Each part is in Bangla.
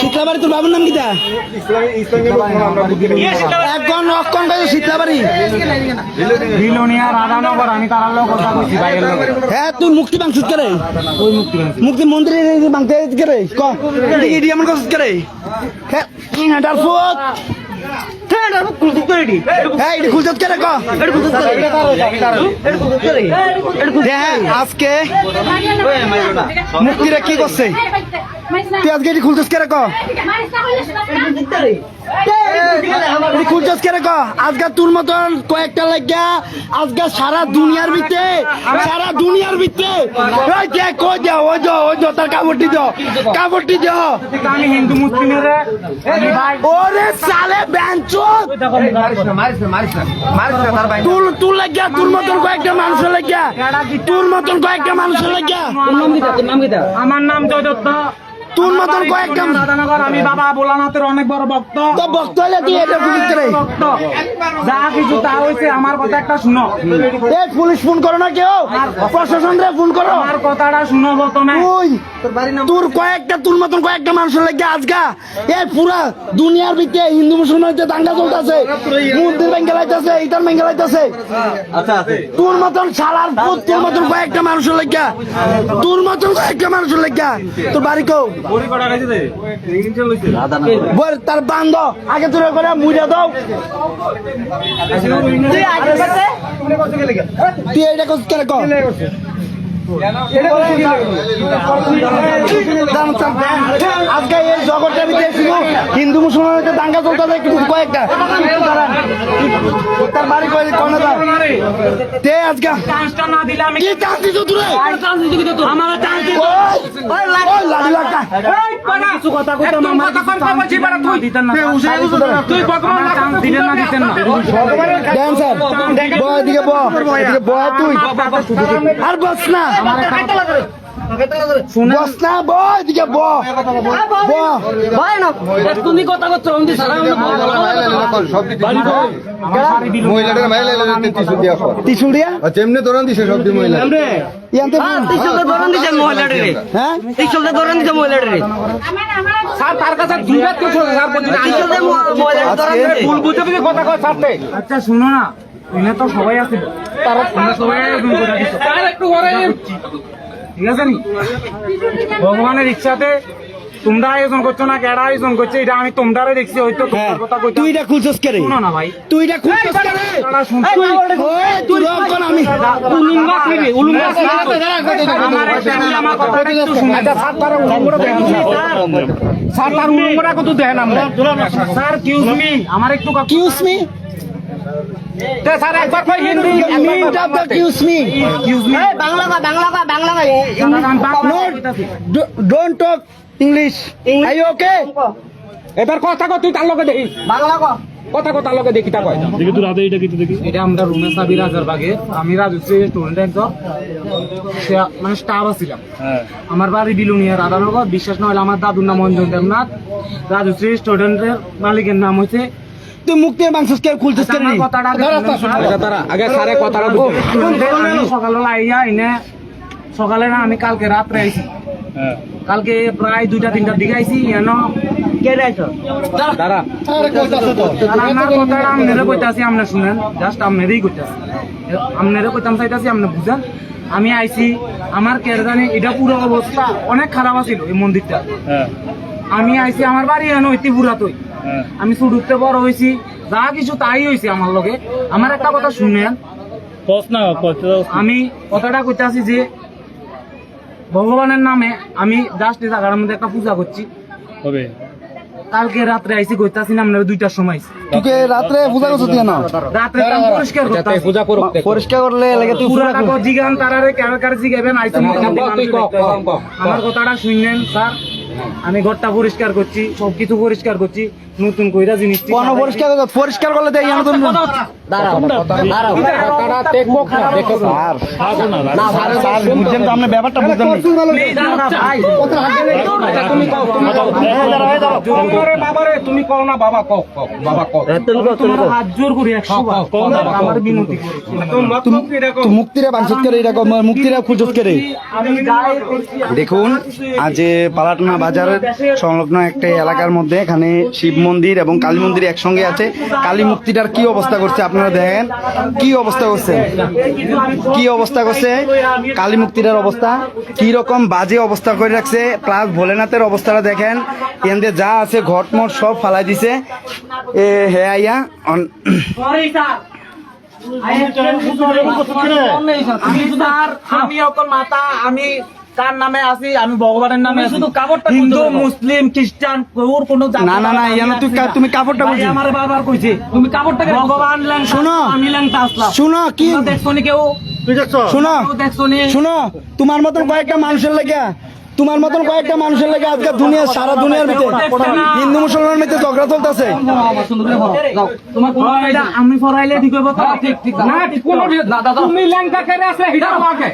শীতলাবাড়ি তোর বাবুর নাম কিতা একজন অক্ষণ কাজে শীতলাবাড়ি বিলোনিয়া রাধানগর আমি তার লোক কথা কইছি ভাইয়ের লোক। হ্যাঁ তুই মুক্তি বাংশুস করে ওই মুক্তি মুক্তি মন্দিরে বাংতে করে ক এমন কাজ করে হ্যাঁ হাঁটার হ্যাঁ আজকে মুক্তিরা কি করছে? তুই আজকে এটি খুলছস করে ক? এটি খুলছস করে ক আজকে তোর মতন কয়েকটা লাগিয়া আজকে সারা দুনিয়ার ভিতরে সারা দুনিয়ার ভিতরে। ওই যে কই দাও ওই দাও ওই দাও তার কাপড়টি দাও কাপড়টি দাও আমি হিন্দু মুসলিমের আমি ভাই ওরে সালে বেঞ্চত তুল তুল লাগিয়া তোর মতন কয়েকটা মানুষ লাগিয়া তোর? মতন কয়েকটা মানুষ লাগিয়া আমার নাম জয় দত্ত তোর মতন কয়েকটা রাধানগর আমি বাবা ভোলানাথের অনেক বড় ভক্ত। তো বক্ত হলে তুই এটা পুলিশ করে ভক্ত। যা কিছু তা হয়েছে আমার কথা একটা শুনো। এ পুলিশ ফোন করো না কেউ। প্রশাসন রে ফোন করো। আমার কথাটা শুনো প্রথমে। তুই তোর কয়েকটা তোর মতন কয়েকটা মানুষের লাগে আজকা এ পুরা দুনিয়ার ভিতরে হিন্দু মুসলমান হইতে দাঙ্গা চলতেছে মন্দির ভেঙ্গে লাইতেছে ইটার ভেঙ্গে লাইতেছে। তোর মতন শালার পুত তোর মতন কয়েকটা মানুষের লাগে তোর মতন কয়েকটা মানুষের লাগে। তোর বাড়ি কেউ তার বান্ধ। আগে তোর করে মুড়া দাও। তুই এইটা কস কেন। আজকে এই জগৎটার ভিতরে ছিল হিন্দু মুসলমানের দাঙ্গা চলতে কিন্তু কয়েকটা। তার বাড়ি কয়ে কনে তে আজকে না দিলে আমি কি চান্স দিছ তুই? আমার চান্স ওই লাঠি লাগা কিছু কথা কইতাম আমার কিছু চান্স দিতেন না তুই ভগবান চান্স দিলেন না দিতেন না দেন বয় এদিকে ব এদিকে বয় তুই। আর বস না। ব ব তুমি কথা করছ তেমনি দৌড়ান দিছে সব মহিলা ধরন হ্যাঁ? ধরন ধরন আচ্ছা শুনো না। এনে তো সবাই আছে তারা সবাই আয়োজন করে দিছো ঠিক আছে নি ভগবানের ইচ্ছাতে তোমরা আয়োজন করছ না কেডা আয়োজন করছে এটা আমি তোমরারে দেখছি হয়তো হ্যাঁ তোমার কথা তুই এটা খুলছস কে শুনো না ভাই তুই এটা খুলছস তারা তুই আমি উলুঙ্গা খাইবে উলুঙ্গা আমার আমার কথাটা একটু শুনে তার উলুঙ্গটা দেখেন স্যার তার উলুঙ্গটা কত দেখেন আমরা স্যার কিউজ মি আমার একটু কথা কিউস মি স্যার একবার কই Hindi of the excuse me excuse me Bangla কা বাংলা কা বাংলা কা don't talk English I okay এবার কথা কর তুই তার লগে দেখি। বাংলা কা কথা কথা লগে দেখি তা কয়। দেখি তুই রাধে এটা কিছু দেখি। এটা আমরা রুমে সাবি রাজার বাগে। আমি রাজুশ্রী স্টুডেন্ট সে- মানে স্টাফ আছিলাম আমার বাড়ি বিলুনিয়া রাধানগর। বিশ্বাস না আমার দাদুর নাম অঞ্জন দেবনাথ। রাজুশ্রী স্টুডেন্টের মালিকের নাম হচ্ছে তুই মুক্তির মাংস কে খুলছস কে রে আমার কথাটা আগে আগে সারে কথাটা সকালবেলা আইয়া এনে সকালে না আমি কালকে রাত্রে আইছি। কালকে প্রায় দুইটা তিনটার দিকে আইছি এন আমি আইছি আমার কের জানি এটা পুরো অবস্থা অনেক খারাপ আছিল এই মন্দিরটা। আমি আইছি আমার বাড়ি এনে হইতে পুরাতই আমি শুরুতে বড় হয়েছি যা কিছু তাই হয়েছে আমার লগে। আমার একটা কথা শুনেন। আমি কথাটা কইতাছি যে ভগবানের নামে আমি জাস্ট জায়গার মধ্যে একটা পূজা করছি। কালকে রাত্রে আইছি কইতাছি না আপনারা দুইটার সময়। তুই রাত্রে পূজা করছস কেন রাত্রে তো আমি পরিষ্কার করতাছি পূজা করো পরিষ্কার করলে লাগে তুই পুরা কাগজ জিগান তারারে কার কার জিগাবেন আইছি তুই ক, ক। আমার কথাটা শুনলেন স্যার। আমি ঘরটা পরিষ্কার করছি সবকিছু পরিষ্কার করছি নতুন কইরা জিনিস পরিষ্কার করলে দেয় আমি আপনি ব্যাপারটা তুমি কও না বাবা কও বাবা কও। হাত জোর করি আমার বিনতি মুক্তিরা বাঞ্ছিত করে এরকম মুক্তিরা খুঁজত করে। দেখুন আজ পালাটনা বাজারের সংলগ্ন একটা এলাকার মধ্যে এখানে শিব মন্দির এবং কালী মন্দির একসঙ্গে আছে। কালী মুক্তিটার কি অবস্থা করছে আপনারা দেখেন কি অবস্থা করছে কি অবস্থা করছে কালী মুক্তিটার অবস্থা কি রকম বাজে অবস্থা করে রাখছে প্লাস ভোলেনাথের অবস্থাটা দেখেন এনদের যা আছে ঘটমট সব ফালাই দিছে এ হে আইয়া আমি মাতা আমি কার নামে আছি? আমি ভগবানের নামে শুধু কাপড়টা হিন্দু মুসলিম খ্রিস্টান ওর কোনো জাতি না না না ইয়ানো তুই তুমি কাপড়টা বলছিস আমার বারবার কইছে তুমি কাপড়টা ভগবান লেন শুনো। আমি লেন তাসলা শুনো কি দেখছনি কেউ? শুনো শুনো তোমার মতন কয়েকটা মানুষের লেগে তোমার মতন কয়েকটা মানুষের লেগে আজকে দুনিয়া সারা দুনিয়ার ভিতরে হিন্দু মুসলমানের ভিতরে ঝগড়া চলতেছে। তোমার কোন এটা আমি ফরাইলে ঠিক হইব তো? ঠিক ঠিক না কোন তুমি ল্যাংটা করে আছে হিটা মাকে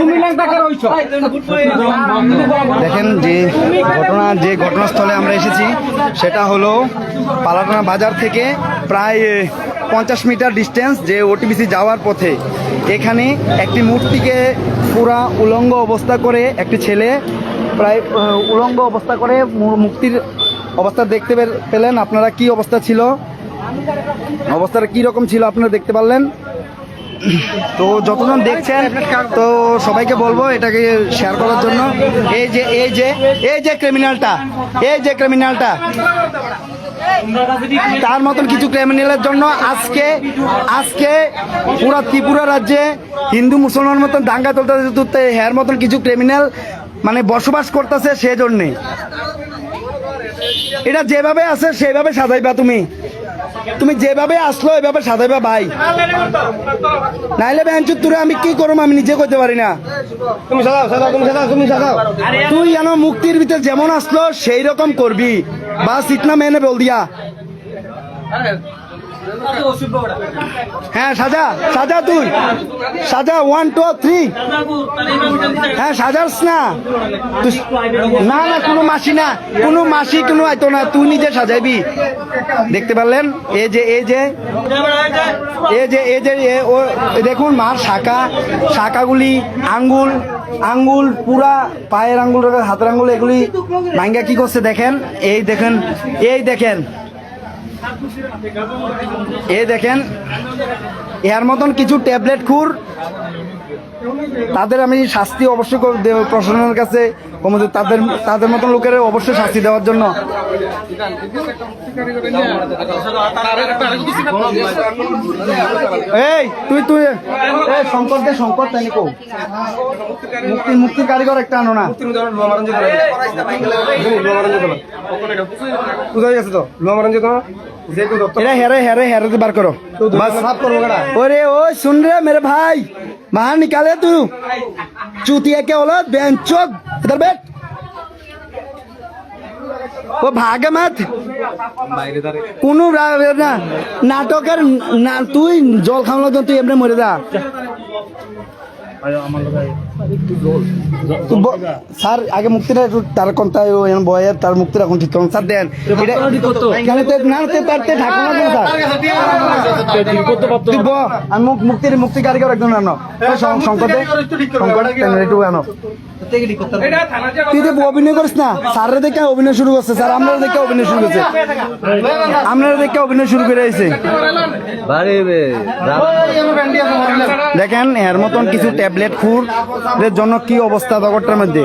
তুমি ল্যাংটা করে হইছো? দেখেন যে ঘটনা যে ঘটনাস্থলে আমরা এসেছি সেটা হলো পালাটানা বাজার থেকে প্রায় পঞ্চাশ মিটার ডিস্টেন্স যে ওটিবিসি যাওয়ার পথে। এখানে একটি মূর্তিকে পুরা উলঙ্গ অবস্থা করে একটি ছেলে প্রায় উলঙ্গ অবস্থা করে মুক্তির অবস্থা দেখতে পেলেন। আপনারা কি অবস্থা ছিল? অবস্থাটা কি রকম ছিল আপনারা দেখতে পারলেন? তো যতজন দেখছেন, তো সবাইকে বলব এটাকে শেয়ার করার জন্য। এই যে এই যে এই যে ক্রিমিনালটা এই যে ক্রিমিনালটা তার মতন কিছু ক্রিমিনালের জন্য আজকে আজকে পুরা ত্রিপুরা রাজ্যে হিন্দু মুসলমান মতন দাঙ্গা তুলতে হ্যার মতন কিছু ক্রিমিনাল মানে বসবাস করতেছে সেজন্যে। এটা যেভাবে আছে সেভাবে সাজাইবা তুমি। তুমি যেভাবে আসলো এভাবে সাজাইবা ভাই। নাইলে বেঞ্চু তুরে আমি কি করব আমি নিজে করতে পারি না। তুমি সাজাও সাজাও তুমি সাজাও তুমি সাজাও। তুই যেন মুক্তির ভিতরে যেমন আসলো সেই রকম করবি। বাস ইতনা মেনে বল দিয়া হ্যাঁ সাজা সাজা তুই। সাজা ওয়ান টু থ্রি হ্যাঁ সাজাস না। না না, কোনো মাসি না। কোনো মাসি, কোনো আইতো না। তুই নিজে সাজাইবি দেখতে পারলেন? এ যে এ যে এ যে এ যে ও দেখুন, মার শাখা, শাখাগুলি, আঙ্গুল আঙ্গুল, পুরা পায়ের আঙ্গুল, হাতের আঙ্গুল, এগুলি ভাঙ্গা কি করছে দেখেন? এই দেখেন এই দেখেন। এই দেখেন এর মতন কিছু ট্যাবলেট খুর তাদের আমি শাস্তি অবশ্যই প্রশাসনের কাছে তাদের তাদের মতন লোকের অবশ্যই শাস্তি দেওয়ার জন্য এই তুই তুই এই শঙ্কর দে শঙ্কর তাই কো মুক্তি মুক্তির কারিগর একটা আনো না কোথায় গেছে তো লোমারঞ্জ তো যে কোন দপ্তর এরা হেরে হেরে হেরে বার করো বাস সাফ করবো কেডা ओरे ओ सुन रहे मेरे भाई बाहर निकाले तू चूतिया के औलाद बेंचोद इधर बैठ ও ভাগে মাত বাইরে দাঁড়ে কোনো রা- না নাটকের না তুই জল খাওয়ানো তো তুই এমনি মরে যা তুই ব- স্যার আগে মুক্তিটা একটু তার কোনটা বয়ে তার মুক্তিটা এখন ঠিক করুন। স্যার দেন। এটা কেন না তে তার তে স্যার। আমি মুক্তির মুক্তি কারিগর একজন আনো। একটু আনো। তুই তো অভিনয় করিস না স্যারের দেখে অভিনয় শুরু করছে। স্যার দেখে অভিনয় শুরু করছে। আপনারা দেখে অভিনয় শুরু করে দেখেন এর মতন কিছু ট্যাবলেট ফুর এর জন্য কি অবস্থা জগৎটার মধ্যে?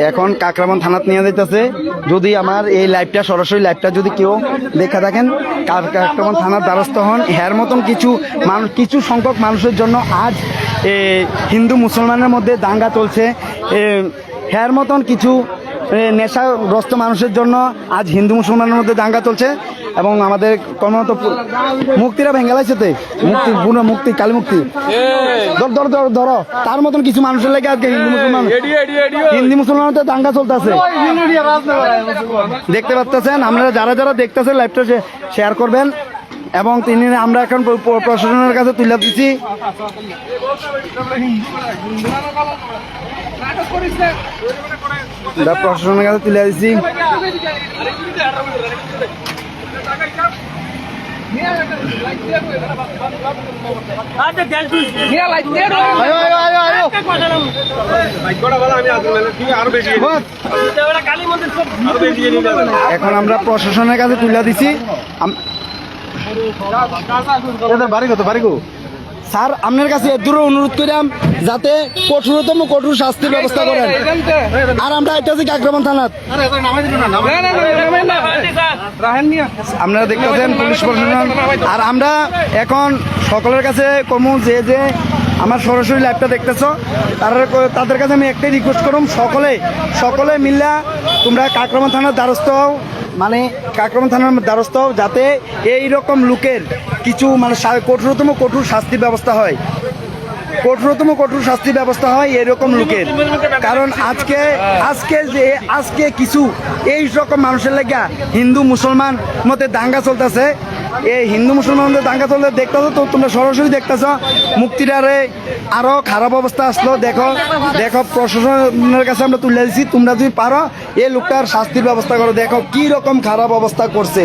এখন কাকরামান থানাত নিয়ে যাইতেছে। যদি আমার এই লাইভটা সরাসরি লাইভটা যদি কেউ দেখা থাকেন, কাক- কাকরামান থানার দ্বারস্থ হন। এর মতন কিছু মানুষ কিছু সংখ্যক মানুষের জন্য আজ হিন্দু মুসলমানের মধ্যে দাঙ্গা চলছে। হ্যার মতন কিছু নেশাগ্রস্ত মানুষের জন্য আজ হিন্দু মুসলমানের মধ্যে দাঙ্গা চলছে এবং আমাদের কর্মরত মুক্তিরা ভেঙে লাইছে তে। মুক্তি পুরো মুক্তি কালী মুক্তি। ধর ধর ধর ধরো। তার মতন কিছু মানুষের লেগে আজকে হিন্দু মুসলমান হিন্দু মুসলমানদের দাঙ্গা চলতেছে। দেখতে পাচ্ছেন আপনারা যারা যারা দেখতেছেন লাইভটা শেয়ার করবেন। এবং তিনি আমরা এখন প্র- প্র- প্রশাসনের কাছে তুলে দিচ্ছি। আমরা প্রশাসনের কাছে তুলে দিচ্ছি। এখন আমরা প্রশাসনের কাছে তুলে দিছি বাড়ি কত বাড়ি কো? স্যার আপনার কাছে দূরে অনুরোধ করিলাম যাতে কঠোরতম কঠোর শাস্তির ব্যবস্থা করেন। আর আমরা আইতাছি কাকরামান থানাত। আপনারা দেখতেছেন পুলিশ প্রশাসন। আর আমরা এখন সকলের কাছে কমু যে যে আমার সরাসরি লাইভটা দেখতেছ তারা তাদের কাছে আমি একটাই রিকোয়েস্ট করুম সকলে সকলে মিল্লা তোমরা কাকরামান থানার দ্বারস্থ হও। মানে কাকরম থানার দ্বারস্থ যাতে এই রকম লোকের কিছু মানে কঠোরতম কঠোর শাস্তি ব্যবস্থা হয়। কঠোরতম কঠোর শাস্তি ব্যবস্থা হয় এরকম লোকের। কারণ আজকে আজকে যে, আজকে কিছু এই রকম মানুষের লেগা হিন্দু মুসলমান মধ্যে দাঙ্গা চলতেছে। এই হিন্দু মুসলমানদের দাঙ্গা চলতে দেখতেছো তো, তোমরা সরাসরি দেখতেছো মুক্তিটারে আরও খারাপ অবস্থা আসলো। দেখো দেখো, প্রশাসনের কাছে আমরা তুলে দিচ্ছি তোমরা যদি পারো এই লোকটার শাস্তির ব্যবস্থা করো। দেখো, কি রকম খারাপ অবস্থা করছে।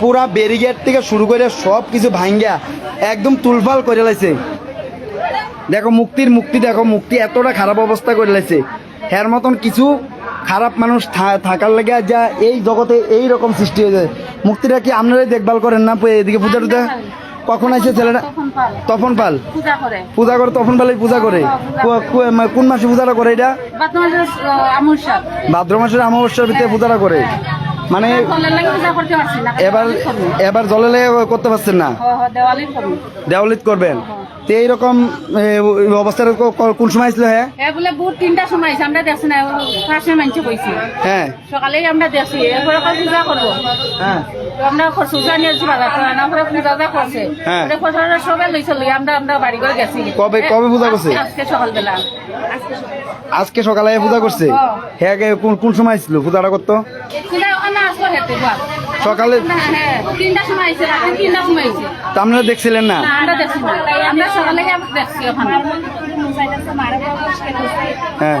পুরা ব্যারিগেড থেকে শুরু করে সব কিছু ভাঙ্গা একদম তুলফাল করে লাইছে। দেখো মুক্তির মুক্তি দেখো মুক্তি এতটা খারাপ অবস্থা করে লাইছে। এর মতন কিছু খারাপ মানুষ থাকার লেগে যা এই জগতে এই রকম সৃষ্টি হয়ে যায় মুক্তিটা কি আপনারাই দেখভাল করেন না এদিকে পূজা টুজা? কখন আছে ছেলেটা তপন পাল। পূজা করে। তপন পালাই পূজা করে। মা- কোন মাসে পূজাটা করে এটা? ভাদ্র মাসের অমাবস্যার ভিতরে পূজাটা করে। মানে এবার এবার জলে করতে পারছেন না? দেওয়ালি দেওয়ালিত করবেন। তো এইরকম অবস্থার কোন সময় হ্যাঁ? বলে বহুত তিনটা সময় আমরা দেখছি না পাশে মানছে কইছি হ্যাঁ। সকালেই আমরা দেখছি এরপরে পূজা করব? হ্যাঁ। আমরা সুজা নিয়েছি বাজার থেকে পূজা যা করছে। হ্যাঁ। সবাই লইছে আমরা আমরা বাড়ি করে গেছি। কবে কবে পূজা করছে? আজকে সকালবেলা। আজকে সকালে পূজা করছে? হ্যাঁ। কোন কোন সময় ছিল পূজাটা করতো? হেঁটে সকালে? হ্যাঁ সময় আইছে রাতে তিনটা সময় আইছে। তা আপনারা দেখছিলেন না? না, আমরা দেখছি আমরা সকালে দেখছি ওখানে। হ্যাঁ।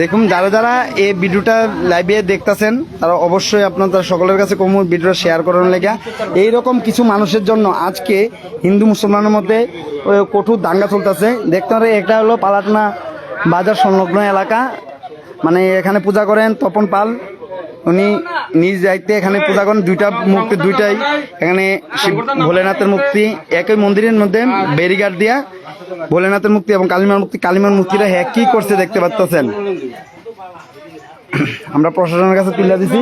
দেখুন যারা যারা এই ভিডিওটা লাইভে দেখতেছেন তারা অবশ্যই আপনাদের সকলের কাছে কম ভিডিওটা শেয়ার করার লেগে। এইরকম কিছু মানুষের জন্য আজকে হিন্দু মুসলমানের মধ্যে কঠোর দাঙ্গা চলতেছে। দেখতে পারে একটা হলো পালাটনা বাজার সংলগ্ন এলাকা। মানে এখানে পূজা করেন তপন পাল। উনি নিজ দায়িত্বে এখানে পূজা করেন দুইটা মূর্তি দুইটাই এখানে ভোলেনাথের মূর্তি একই মন্দিরের মধ্যে ব্যারিগার্ড দিয়া ভোলেনাথের মূর্তি এবং কালিমার মূর্তি কালিমার মূর্তিটা হ্যাঁ কি করছে দেখতে পাচ্ছেন আমরা প্রশাসনের কাছে তুলে দিছি